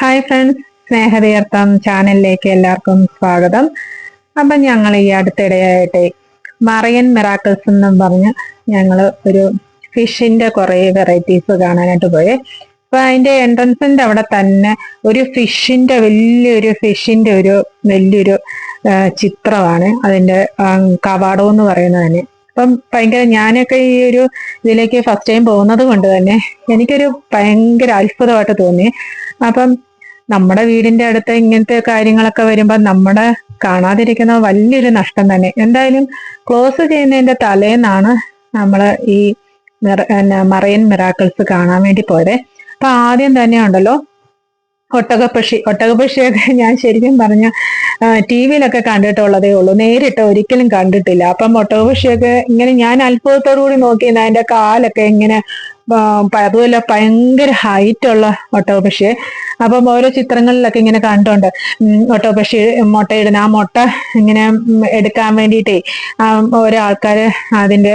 Hi friends Snehatheertham ചാനലിലേക്ക് എല്ലാവർക്കും സ്വാഗതം. അപ്പം ഞങ്ങൾ ഈ അടുത്തിടെയായിട്ട് മറിയൻ മിറാക്കിൾസ് എന്നും പറഞ്ഞ് ഞങ്ങൾ ഒരു ഫിഷിന്റെ കുറേ വെറൈറ്റീസ് കാണാനായിട്ട് പോയി. അപ്പൊ അതിന്റെ എൻട്രൻസിന്റെ അവിടെ തന്നെ ഒരു ഫിഷിന്റെ വലിയൊരു ഫിഷിന്റെ ഒരു വലിയൊരു ചിത്രമാണ്. അതിന്റെ കവാടം എന്ന് പറയുന്നത് തന്നെ. അപ്പം ഭയങ്കര ഞാനൊക്കെ ഈ ഒരു ഇതിലേക്ക് ഫസ്റ്റ് ടൈം പോകുന്നത് കൊണ്ട് തന്നെ എനിക്കൊരു ഭയങ്കര അത്ഭുതമായിട്ട് തോന്നി. അപ്പം നമ്മുടെ വീടിന്റെ അടുത്ത് ഇങ്ങനത്തെ കാര്യങ്ങളൊക്കെ വരുമ്പോൾ നമ്മുടെ കാണാതിരിക്കുന്ന വലിയൊരു നഷ്ടം തന്നെ. എന്തായാലും ക്ലോസ് ചെയ്യുന്നതിന്റെ തലേന്നാണ് നമ്മൾ ഈ മറയൻ മിറാക്കിൾസ് കാണാൻ വേണ്ടി പോയത്. അപ്പൊ ആദ്യം തന്നെ ഉണ്ടല്ലോ ഒട്ടകപ്പക്ഷി. ഒട്ടകപ്പക്ഷിയൊക്കെ ഞാൻ ശരിക്കും പറഞ്ഞ ടി വിയിലൊക്കെ കണ്ടിട്ടുള്ളതേ ഉള്ളൂ. നേരിട്ട് ഒരിക്കലും കണ്ടിട്ടില്ല. അപ്പം ഒട്ടകപക്ഷിയൊക്കെ ഇങ്ങനെ ഞാൻ അത്ഭുതത്തോടു കൂടി നോക്കിയിരുന്നു അതിന്റെ കാലൊക്കെ ഇങ്ങനെ അതുപോലെ ഭയങ്കര ഹൈറ്റ് ഉള്ള ഒട്ടകപ്പക്ഷിയെ അപ്പം ഓരോ ചിത്രങ്ങളിലൊക്കെ ഇങ്ങനെ കണ്ടുണ്ട് ഓട്ടോ പക്ഷി മുട്ടയിടുന്ന ആ മുട്ട ഇങ്ങനെ എടുക്കാൻ വേണ്ടിയിട്ടേ ഓരോ ആൾക്കാർ അതിന്റെ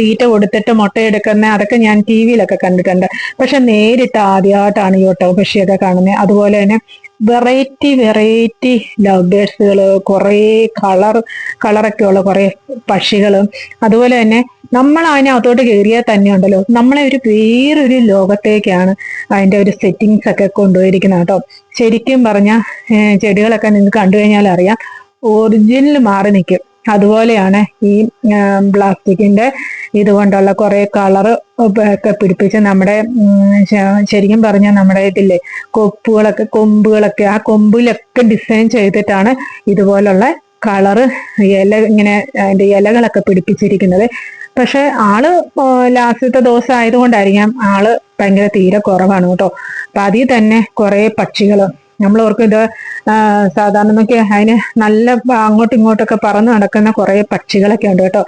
തീറ്റ കൊടുത്തിട്ട് മുട്ടയെടുക്കുന്ന അതൊക്കെ ഞാൻ ടി വിയിലൊക്കെ കണ്ടിട്ടുണ്ട്. പക്ഷെ നേരിട്ട് ആദ്യമായിട്ടാണ് ഈ ഒട്ടകപ്പക്ഷിയൊക്കെ കാണുന്നത് അതുപോലെ തന്നെ വെറൈറ്റി വെറൈറ്റി ലവ് ബേഴ്സുകൾ കുറേ കളർ കളറൊക്കെ ഉള്ള കുറേ പക്ഷികളും. അതുപോലെ തന്നെ നമ്മൾ അതിനകത്തോട്ട് കയറിയാൽ തന്നെ ഉണ്ടല്ലോ. നമ്മളെ ഒരു വേറൊരു ലോകത്തേക്കാണ് അതിന്റെ ഒരു സെറ്റിങ്സ് ഒക്കെ കൊണ്ടുപോയിരിക്കുന്നത് കേട്ടോ. ശരിക്കും പറഞ്ഞാൽ ചെടികളൊക്കെ നിങ്ങൾക്ക് കണ്ടു കഴിഞ്ഞാൽ അറിയാം. ഒറിജിനൽ മാറി നിൽക്കും. അതുപോലെയാണ് ഈ പ്ലാസ്റ്റിക്കിന്റെ ഇതുകൊണ്ടുള്ള കുറെ കളർ ഒക്കെ പിടിപ്പിച്ച് നമ്മുടെ ശരിക്കും പറഞ്ഞാൽ നമ്മുടെ ഇതില്ലേ കൊപ്പുകളൊക്കെ കൊമ്പുകളൊക്കെ ആ കൊമ്പിലൊക്കെ ഡിസൈൻ ചെയ്തിട്ടാണ് ഇതുപോലുള്ള കളറ് ഇല ഇങ്ങനെ അതിന്റെ ഇലകളൊക്കെ പിടിപ്പിച്ചിരിക്കുന്നത്. പക്ഷെ ആൾ ലാസ്റ്റത്തെ ദിവസം ആയതുകൊണ്ടായിരിക്കാം ആൾ ഭയങ്കര തീരെ കുറവാണ് കേട്ടോ. അപ്പൊ അതിൽ തന്നെ കുറെ പക്ഷികൾ നമ്മൾ ഓർക്കും ഇത് സാധാരണ നോക്കി അതിന് നല്ല അങ്ങോട്ടും ഇങ്ങോട്ടൊക്കെ പറന്ന് നടക്കുന്ന കുറേ പക്ഷികളൊക്കെ ഉണ്ട് കേട്ടോ.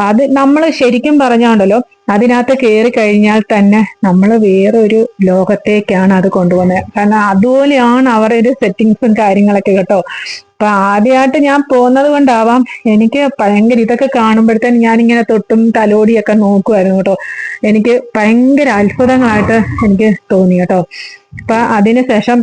അത് നമ്മൾ ശരിക്കും പറഞ്ഞാണ്ടല്ലോ അതിനകത്ത് കയറി കഴിഞ്ഞാൽ തന്നെ നമ്മൾ വേറൊരു ലോകത്തേക്കാണ് അത് കൊണ്ടുപോകുന്നത് കാരണം അതുപോലെയാണ് അവരുടെ സെറ്റിങ്സും കാര്യങ്ങളൊക്കെ കേട്ടോ. അപ്പൊ ആദ്യമായിട്ട് ഞാൻ പോകുന്നത് കൊണ്ടാവാം എനിക്ക് ഭയങ്കര ഇതൊക്കെ കാണുമ്പോഴത്തേന് ഞാനിങ്ങനെ തൊട്ടും തലോടിയൊക്കെ നോക്കുമായിരുന്നു കേട്ടോ. എനിക്ക് ഭയങ്കര അത്ഭുതങ്ങളായിട്ട് എനിക്ക് തോന്നി കേട്ടോ. അപ്പൊ അതിനുശേഷം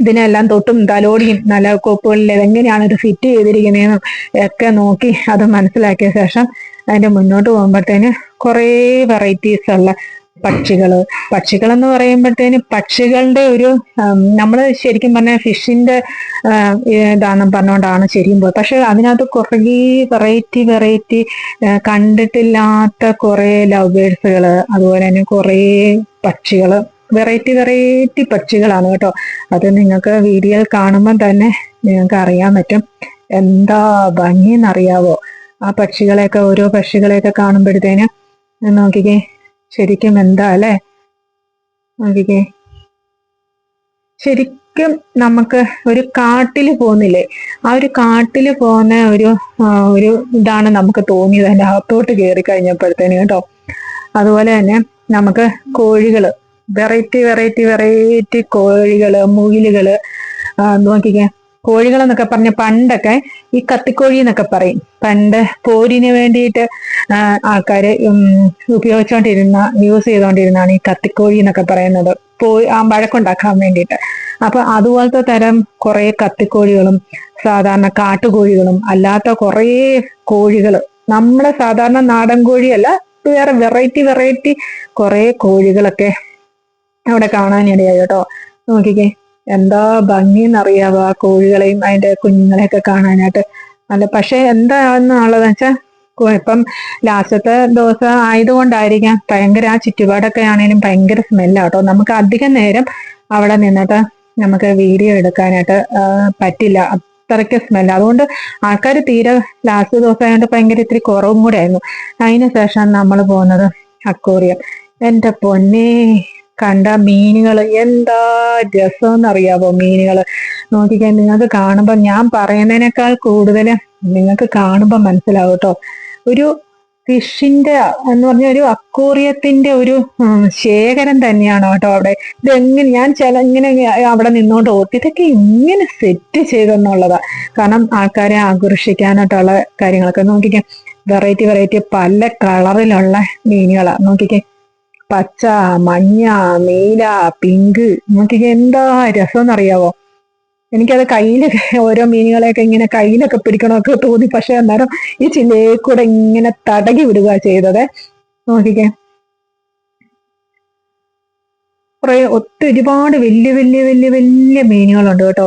ഇതിനെല്ലാം തൊട്ടും തലോടിയും നല്ല കോപ്പുകളിൽ എങ്ങനെയാണ് ഇത് ഫിറ്റ് ചെയ്തിരിക്കുന്നതെന്നും ഒക്കെ നോക്കി അത് മനസ്സിലാക്കിയ ശേഷം അതിന്റെ മുന്നോട്ട് പോകുമ്പോഴത്തേന് കുറേ വെറൈറ്റീസ് ഉള്ള പക്ഷികൾ. പക്ഷികൾ എന്ന് പറയുമ്പോഴത്തേന് പക്ഷികളുടെ ഒരു നമ്മൾ ശരിക്കും പറഞ്ഞ ഫിഷിന്റെ ഇതാണെന്ന് പറഞ്ഞുകൊണ്ടാണ് ശരിയും പോയത്. പക്ഷെ അതിനകത്ത് കുറേ വെറൈറ്റി വെറൈറ്റി കണ്ടിട്ടില്ലാത്ത കുറേ ലവ് ബേഴ്സുകൾ അതുപോലെ തന്നെ കുറേ പക്ഷികൾ വെറൈറ്റി വെറൈറ്റി പക്ഷികളാണ് കേട്ടോ. അത് നിങ്ങൾക്ക് വീഡിയോയിൽ കാണുമ്പോൾ തന്നെ നിങ്ങൾക്ക് അറിയാൻ പറ്റും. എന്താ ഭംഗിന്നറിയാവോ? ആ പക്ഷികളെയൊക്കെ ഓരോ പക്ഷികളെയൊക്കെ കാണുമ്പോഴത്തേന് നോക്കിക്കേ ശരിക്കും എന്താ അല്ലേ? നോക്കിക്കേ. ശരിക്കും നമുക്ക് ഒരു കാട്ടിൽ പോകുന്നില്ലേ? ആ ഒരു കാട്ടിൽ പോകുന്ന ഒരു ഒരു ഇതാണ് നമുക്ക് തോന്നിയത്. അതിന്റെ അകത്തോട്ട് കയറി കഴിഞ്ഞപ്പോഴത്തേന് കേട്ടോ. അതുപോലെ തന്നെ നമുക്ക് കോഴികൾ. വെറൈറ്റി വെറൈറ്റി വെറൈറ്റി കോഴികൾ മുയിലുകൾ നോക്കിക്കേ? കോഴികൾ എന്നൊക്കെ പറഞ്ഞ പണ്ടൊക്കെ ഈ കത്തിക്കോഴി എന്നൊക്കെ പറയും. പണ്ട് പോരിന് വേണ്ടിയിട്ട് ആൾക്കാർ ഉപയോഗിച്ചുകൊണ്ടിരുന്ന യൂസ് ചെയ്തുകൊണ്ടിരുന്നതാണ് ഈ കത്തിക്കോഴി എന്നൊക്കെ പറയുന്നത്. പോയി ആ വഴക്കുണ്ടാക്കാൻ വേണ്ടിയിട്ട്. അപ്പൊ അതുപോലത്തെ തരം കുറെ കത്തിക്കോഴികളും സാധാരണ കാട്ടുകോഴികളും അല്ലാത്ത കുറേ കോഴികൾ നമ്മുടെ സാധാരണ നാടൻ കോഴിയല്ല വേറെ വെറൈറ്റി വെറൈറ്റി കുറെ കോഴികളൊക്കെ അവിടെ കാണാനിടയായി കേട്ടോ. നോക്കിക്കേ എന്താ ഭംഗിന്നറിയാവോ ആ കോഴികളെയും അതിന്റെ കുഞ്ഞുങ്ങളെയൊക്കെ കാണാനായിട്ട്. നല്ല പക്ഷെ എന്താണെന്നുള്ളതെന്ന് വെച്ചാൽ ഇപ്പം ലാസ്റ്റത്തെ ദിവസം ആയതുകൊണ്ടായിരിക്കാം. ഭയങ്കര ആ ചുറ്റുപാടൊക്കെ ആണെങ്കിലും ഭയങ്കര സ്മെല്ലാട്ടോ നമുക്ക് അധികം നേരം അവിടെ നിന്നിട്ട് നമുക്ക് വീഡിയോ എടുക്കാനായിട്ട് പറ്റില്ല. അത്രയ്ക്ക് സ്മെല്ല് അതുകൊണ്ട് ആൾക്കാർ തീരെ ലാസ്റ്റ് ദിവസം ആയതുകൊണ്ട് ഭയങ്കര ഇത്തിരി കുറവും കൂടെ ആയിരുന്നു. അതിന് ശേഷം നമ്മൾ പോകുന്നത് അക്കോറിയം എന്റെ പൊന്നേ കണ്ട മീനുകൾ എന്താ രസം എന്നറിയാവോ മീനുകൾ നോക്കിക്കാൻ നിങ്ങൾക്ക് കാണുമ്പോൾ ഞാൻ പറയുന്നതിനേക്കാൾ കൂടുതൽ നിങ്ങൾക്ക് കാണുമ്പോൾ മനസ്സിലാവും കേട്ടോ ഒരു ഫിഷിന്റെ എന്ന് പറഞ്ഞ ഒരു അക്കൂറിയത്തിന്റെ ഒരു ശേഖരം തന്നെയാണ് കേട്ടോ അവിടെ. ഇതെങ്ങനെ ഞാൻ ചില ഇങ്ങനെ അവിടെ നിന്നോണ്ട് ഓർത്തി ഇതൊക്കെ ഇങ്ങനെ സെറ്റ് ചെയ്തെന്നുള്ളതാ. കാരണം ആൾക്കാരെ ആകർഷിക്കാനായിട്ടുള്ള കാര്യങ്ങളൊക്കെ. നോക്കിക്കാം വെറൈറ്റി വെറൈറ്റി പല കളറിലുള്ള മീനുകളാണ് നോക്കിക്കേ പച്ച മഞ്ഞ നീല പിങ്ക് നോക്കിക്കേ എന്താ രസം അറിയാവോ എനിക്കത് കയ്യിലൊക്കെ ഓരോ മീനുകളെയൊക്കെ ഇങ്ങനെ കയ്യിലൊക്കെ പിടിക്കണമൊക്കെ തോന്നി. പക്ഷെ അന്നേരം ഈ ചില്ലയെ കൂടെ ഇങ്ങനെ തടകി വിടുക ചെയ്തത്. നോക്കിക്കേ. കുറെ ഒത്തിരി ഒരുപാട് വലിയ വലിയ വലിയ വലിയ മീനുകളുണ്ട് കേട്ടോ.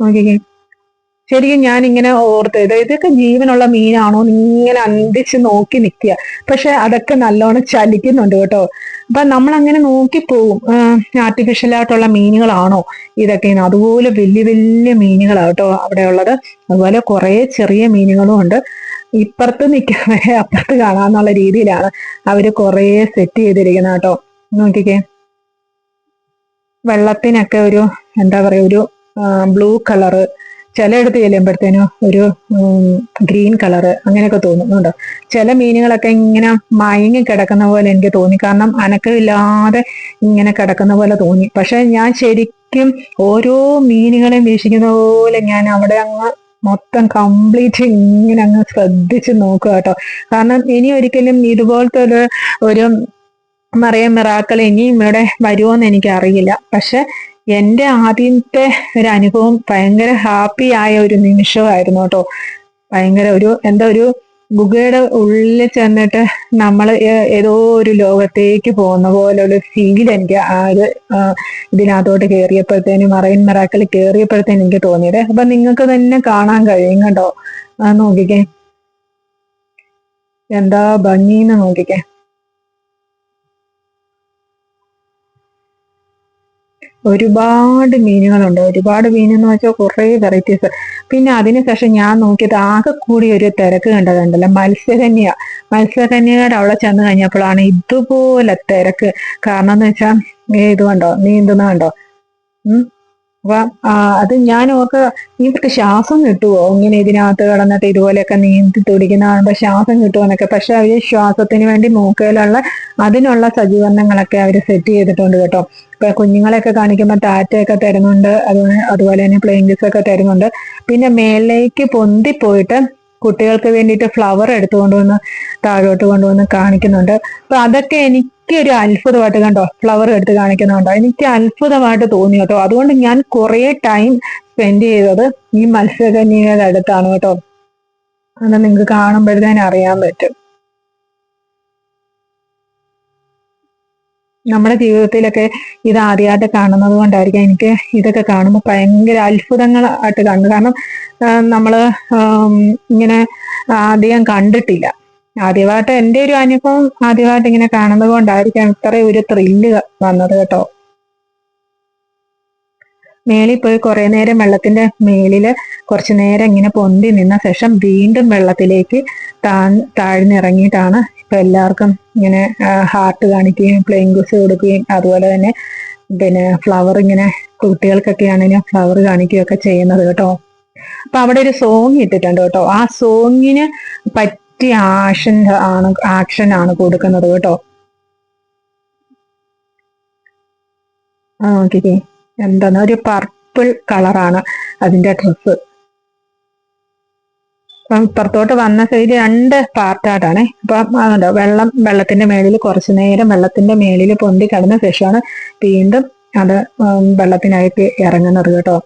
നോക്കിക്കേ. ശരിക്കും ഞാൻ ഇങ്ങനെ ഓർത്ത് ഇത് ഇതൊക്കെ ജീവനുള്ള മീനാണോ ഇങ്ങനെ അന്തിച്ച് നോക്കി നിൽക്കുക പക്ഷെ അതൊക്കെ നല്ലോണം ചലിക്കുന്നുണ്ട് കേട്ടോ. അപ്പൊ നമ്മൾ അങ്ങനെ നോക്കി പോവും. ആർട്ടിഫിഷ്യൽ ആയിട്ടുള്ള മീനുകളാണോ ഇതൊക്കെ അതുപോലെ വലിയ വലിയ മീനുകളാണ് കേട്ടോ അവിടെ ഉള്ളത് അതുപോലെ കുറെ ചെറിയ മീനുകളും ഉണ്ട്. ഇപ്പുറത്ത് നിൽക്കാതെ അപ്പുറത്ത് കാണാന്നുള്ള രീതിയിലാണ് അവർ കുറെ സെറ്റ് ചെയ്തിരിക്കുന്നത് കേട്ടോ. നോക്കിക്കേ. വെള്ളത്തിനൊക്കെ ഒരു എന്താ പറയാ ഒരു ബ്ലൂ കളറ് ചിലയിടത്ത് ചെല്ലുമ്പോഴത്തേനും ഒരു ഗ്രീൻ കളറ് അങ്ങനെയൊക്കെ തോന്നുന്നുണ്ട് ചില മീനുകളൊക്കെ ഇങ്ങനെ മയങ്ങി കിടക്കുന്ന പോലെ എനിക്ക് തോന്നി. കാരണം അനക്കമില്ലാതെ ഇങ്ങനെ കിടക്കുന്ന പോലെ തോന്നി. പക്ഷെ ഞാൻ ശരിക്കും ഓരോ മീനുകളെയും വീക്ഷിക്കുന്ന പോലെ ഞാൻ അവിടെ അങ്ങ് മൊത്തം കംപ്ലീറ്റ് ഇങ്ങനെ അങ്ങ് ശ്രദ്ധിച്ച് നോക്കുക കേട്ടോ. കാരണം ഇനി ഒരിക്കലും ഇതുപോലത്തെ ഒരു ഒരു മറിയ മിറാക്കൾ ഇനിയും ഇവിടെ വരുമോ എന്ന് എനിക്ക് അറിയില്ല പക്ഷെ എന്റെ ആദ്യത്തെ ഒരു അനുഭവം ഭയങ്കര ഹാപ്പി ആയ ഒരു നിമിഷമായിരുന്നു കേട്ടോ. ഭയങ്കര ഒരു എന്താ ഒരു ഗുഗയുടെ ഉള്ളിൽ ചെന്നിട്ട് നമ്മൾ ഏതോ ഒരു ലോകത്തേക്ക് പോകുന്ന പോലെ ഒരു ഫീൽ എനിക്ക് ആ ഒരു ഇതിനകത്തോട്ട് കയറിയപ്പോഴത്തേനും മറൈൻ മെറാക്കൽ കയറിയപ്പോഴത്തേനും എനിക്ക് തോന്നിയത്. അപ്പൊ നിങ്ങൾക്ക് തന്നെ കാണാൻ കഴിയും കേട്ടോ. നോക്കിക്കേ. എന്താ ഭംഗിന്ന് നോക്കിക്കേ. ഒരുപാട് മീനുകളുണ്ട്. ഒരുപാട് മീൻ എന്ന് വെച്ചാൽ കുറേ വെറൈറ്റീസ് പിന്നെ അതിനുശേഷം ഞാൻ നോക്കിയത് ആകെ കൂടി ഒരു തിരക്ക് കണ്ടതുണ്ടല്ലോ. മത്സ്യകന്യ. മത്സ്യകന്യയുടെ അവിടെ ചെന്ന് കഴിഞ്ഞപ്പോഴാണ് ഇതുപോലെ തിരക്ക്. കാരണം എന്ന് വെച്ചാൽ ഇത് കണ്ടോ? നീന്തുന്ന കണ്ടോ? ഉം? അത് ഞാൻ ഓർക്ക് ഇവർക്ക് ശ്വാസം കിട്ടുമോ ഇങ്ങനെ ഇതിനകത്ത് കിടന്നിട്ട് ഇതുപോലെയൊക്കെ നീന്തി തുടിക്കുന്ന ശ്വാസം കിട്ടുമെന്നൊക്കെ പക്ഷെ അവർ ശ്വാസത്തിന് വേണ്ടി മൂക്കയിലുള്ള അതിനുള്ള സജ്ജീകരണങ്ങളൊക്കെ അവർ സെറ്റ് ചെയ്തിട്ടുണ്ട് കേട്ടോ. ഇപ്പൊ കുഞ്ഞുങ്ങളെയൊക്കെ കാണിക്കുമ്പോൾ ടാറ്റയൊക്കെ തരുന്നുണ്ട് അതുപോലെ അതുപോലെ തന്നെ പ്ലെയിൻ ഒക്കെ തരുന്നുണ്ട്. പിന്നെ മേലേക്ക് പൊന്തിപ്പോയിട്ട് കുട്ടികൾക്ക് വേണ്ടിയിട്ട് ഫ്ലവർ എടുത്തുകൊണ്ട് വന്ന് താഴോട്ട് കൊണ്ടുവന്ന് കാണിക്കുന്നുണ്ട്. അപ്പൊ അതൊക്കെ എനിക്ക് ഒരു അത്ഭുതമായിട്ട് കണ്ടോ ഫ്ലവർ എടുത്ത് കാണിക്കുന്നുണ്ടോ? എനിക്ക് അത്ഭുതമായിട്ട് തോന്നി കേട്ടോ. അതുകൊണ്ട് ഞാൻ കുറെ ടൈം സ്പെൻഡ് ചെയ്തത് ഈ മത്സ്യകന്യയുടെ അടുത്താണ് കേട്ടോ. അത് നിങ്ങൾക്ക് കാണുമ്പോഴത്തേനും അറിയാൻ പറ്റും. നമ്മുടെ ജീവിതത്തിലൊക്കെ ഇത് ആദ്യമായിട്ട് കാണുന്നത് കൊണ്ടായിരിക്കാം. എനിക്ക് ഇതൊക്കെ കാണുമ്പോൾ ഭയങ്കര അത്ഭുതങ്ങളായിട്ട് കാണുന്നത്. കാരണം നമ്മൾ ഇങ്ങനെ ആദ്യം കണ്ടിട്ടില്ല. ആദ്യമായിട്ട് എന്റെ ഒരു അനുഭവം ആദ്യമായിട്ട് ഇങ്ങനെ കാണുന്നത് കൊണ്ടായിരിക്കാം ഇത്ര ഒരു ത്രില്ല് വന്നത് കേട്ടോ. മേളിൽ പോയി കുറെ നേരം വെള്ളത്തിന്റെ മേളിൽ കുറച്ചു നേരം ഇങ്ങനെ പൊന്തി നിന്ന ശേഷം വീണ്ടും വെള്ളത്തിലേക്ക് താ താഴ്ന്നിറങ്ങിയിട്ടാണ് ഇപ്പൊ എല്ലാവർക്കും ഇങ്ങനെ ഹാർട്ട് കാണിക്കുകയും പ്ലെയിങ് ഗുസ് കൊടുക്കുകയും അതുപോലെ തന്നെ പിന്നെ ഫ്ലവർ ഇങ്ങനെ കുട്ടികൾക്കൊക്കെ ആണെങ്കിലും ഫ്ലവർ കാണിക്കുകയൊക്കെ ചെയ്യുന്നത് കേട്ടോ. അപ്പൊ അവിടെ ഒരു സോങ് ഇട്ടിട്ടുണ്ട് കേട്ടോ. ആ സോങ്ങിന് പറ്റിയ ആക്ഷൻ ആണ് ആക്ഷൻ ആണ് കൊടുക്കുന്നത് കേട്ടോ. ആ ഓക്കെ എന്താണ്? ഒരു പർപ്പിൾ കളറാണ് അതിന്റെ ഡ്രസ്സ് പുറത്തോട്ട് വന്ന സൈഡ് രണ്ട് പാർട്ടായിട്ടാണ് അപ്പം അതുണ്ടോ വെള്ളം വെള്ളത്തിന്റെ മേളിൽ കുറച്ചു നേരം വെള്ളത്തിന്റെ മേളിൽ പൊന്തി കിടന്ന ശേഷമാണ് വീണ്ടും അത് വെള്ളത്തിനായിട്ട് ഇറങ്ങുന്നത് കേട്ടോ.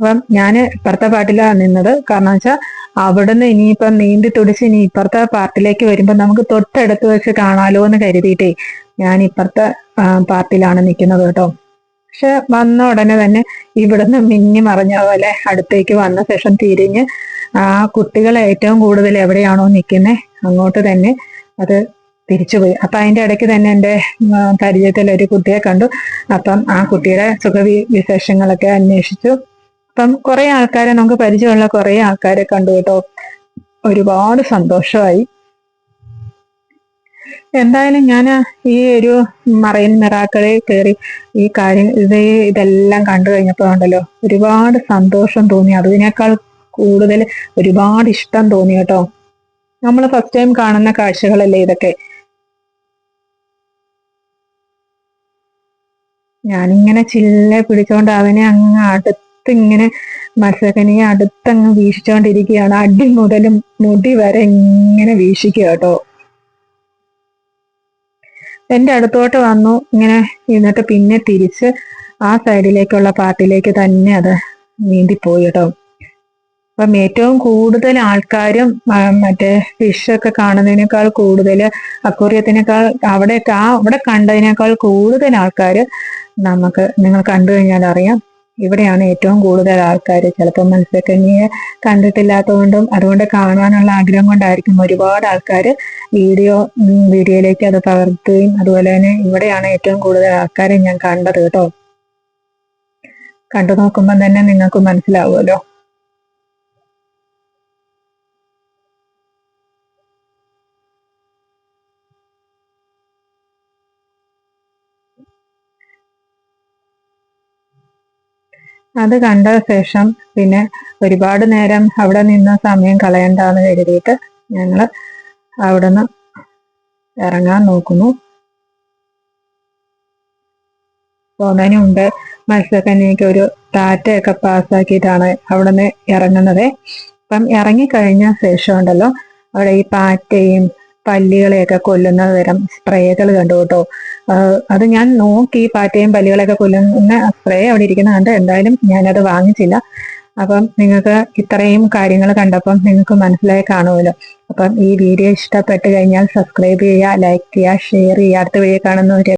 അപ്പം ഞാൻ ഇപ്പുറത്തെ പാട്ടിലാണ് നിന്നത്. കാരണം വെച്ചാൽ അവിടുന്ന് ഇനിയിപ്പം നീന്തി തുടിച്ച് ഇനി ഇപ്പുറത്തെ പാർട്ടിലേക്ക് വരുമ്പോൾ നമുക്ക് തൊട്ടടുത്ത് വെച്ച് കാണാലോ എന്ന് കരുതിയിട്ടേ ഞാൻ ഇപ്പുറത്തെ പാർട്ടിലാണ് നിൽക്കുന്നത് കേട്ടോ. പക്ഷെ വന്ന ഉടനെ തന്നെ ഇവിടുന്ന് മിന്നി മറിഞ്ഞ പോലെ അടുത്തേക്ക് വന്ന ശേഷം തിരിഞ്ഞ് ആ കുട്ടികൾ ഏറ്റവും കൂടുതൽ എവിടെയാണോ നിൽക്കുന്നത് അങ്ങോട്ട് തന്നെ അത് തിരിച്ചുപോയി അപ്പൊ അതിന്റെ ഇടയ്ക്ക് തന്നെ എന്റെ പരിചയത്തിൽ ഒരു കുട്ടിയെ കണ്ടു. അപ്പം ആ കുട്ടിയുടെ സുഖവി വിശേഷങ്ങളൊക്കെ അന്വേഷിച്ചു. അപ്പം കുറെ ആൾക്കാരെ നമുക്ക് പരിചയമുള്ള കുറെ ആൾക്കാരെ കണ്ടു കേട്ടോ. ഒരുപാട് സന്തോഷമായി എന്തായാലും ഞാൻ ഈ ഒരു മറൈൻ മിറാക്കളിൽ കയറി ഈ കാര്യം ഇത് ഇതെല്ലാം കണ്ടു കഴിഞ്ഞപ്പോൾ ഉണ്ടല്ലോ ഒരുപാട് സന്തോഷം തോന്നി. അതിനേക്കാൾ കൂടുതൽ ഒരുപാട് ഇഷ്ടം തോന്നി കേട്ടോ. നമ്മൾ ഫസ്റ്റ് ടൈം കാണുന്ന കാഴ്ചകളല്ലേ ഇതൊക്കെ? ഞാനിങ്ങനെ ചില്ല പിടിച്ചോണ്ട് അവനെ അങ്ങ് അടുത്ത് ഇങ്ങനെ അടുത്തങ്ങ് വീശിച്ചോണ്ടിരിക്കുകയാണ് അടി മുതലും മുടി വരെ ഇങ്ങനെ വീശിക്കുക കേട്ടോ. എന്റെ അടുത്തോട്ട് വന്നു. ഇങ്ങനെ എന്നിട്ട് പിന്നെ തിരിച്ച് ആ സൈഡിലേക്കുള്ള പാട്ടിലേക്ക് തന്നെ അത് നീന്തിപ്പോയി കേട്ടോ. അപ്പം ഏറ്റവും കൂടുതൽ ആൾക്കാരും മറ്റേ ഫിഷൊക്കെ കാണുന്നതിനേക്കാൾ കൂടുതൽ അക്കൂറിയത്തിനേക്കാൾ അവിടെ ആ അവിടെ കണ്ടതിനേക്കാൾ കൂടുതൽ ആൾക്കാർ നമുക്ക് നിങ്ങൾ കണ്ടു കഴിഞ്ഞാൽ അറിയാം. ഇവിടെയാണ് ഏറ്റവും കൂടുതൽ ആൾക്കാർ. ചിലപ്പോൾ മത്സ്യക്കന്യെ കണ്ടിട്ടില്ലാത്തതുകൊണ്ടും അതുകൊണ്ട് കാണാനുള്ള ആഗ്രഹം കൊണ്ടായിരിക്കും ഒരുപാട് ആൾക്കാർ വീഡിയോ വീഡിയോയിലേക്ക് അത് പകർത്തുകയും അതുപോലെ തന്നെ ഇവിടെയാണ് ഏറ്റവും കൂടുതൽ ആൾക്കാരെ ഞാൻ കണ്ടത് കേട്ടോ. കണ്ടു നോക്കുമ്പോൾ തന്നെ നിങ്ങൾക്ക് മനസ്സിലാവുമല്ലോ. അത് കണ്ട ശേഷം പിന്നെ ഒരുപാട് നേരം അവിടെ നിന്ന് സമയം കളയണ്ടെന്ന് കരുതിയിട്ട് ഞങ്ങൾ അവിടുന്ന് ഇറങ്ങാൻ നോക്കുന്നു. പോകുന്നതിന് മുമ്പ് ഒരു ടാറ്റയൊക്കെ പാസ്സാക്കിയിട്ടാണ് അവിടുന്ന് ഇറങ്ങുന്നത്. അപ്പം ഇറങ്ങിക്കഴിഞ്ഞ ശേഷം ഉണ്ടല്ലോ അവിടെ ഈ പാറ്റയും പല്ലികളെയൊക്കെ കൊല്ലുന്ന തരം സ്പ്രേകൾ കണ്ടു കേട്ടോ. അത് ഞാൻ നോക്കി പാറ്റയും പല്ലികളൊക്കെ കൊല്ലുന്ന അത്രേ അവിടെ ഇരിക്കുന്ന കണ്ട് എന്തായാലും ഞാനത് വാങ്ങിച്ചില്ല. അപ്പം നിങ്ങൾക്ക് ഇത്രയും കാര്യങ്ങൾ കണ്ടപ്പം നിങ്ങൾക്ക് മനസ്സിലായി കാണുമല്ലോ. അപ്പം ഈ വീഡിയോ ഇഷ്ടപ്പെട്ട് കഴിഞ്ഞാൽ സബ്സ്ക്രൈബ് ചെയ്യുക ലൈക്ക് ചെയ്യുക ഷെയർ ചെയ്യുക. അടുത്ത വീഡിയോ കാണുന്നവരെ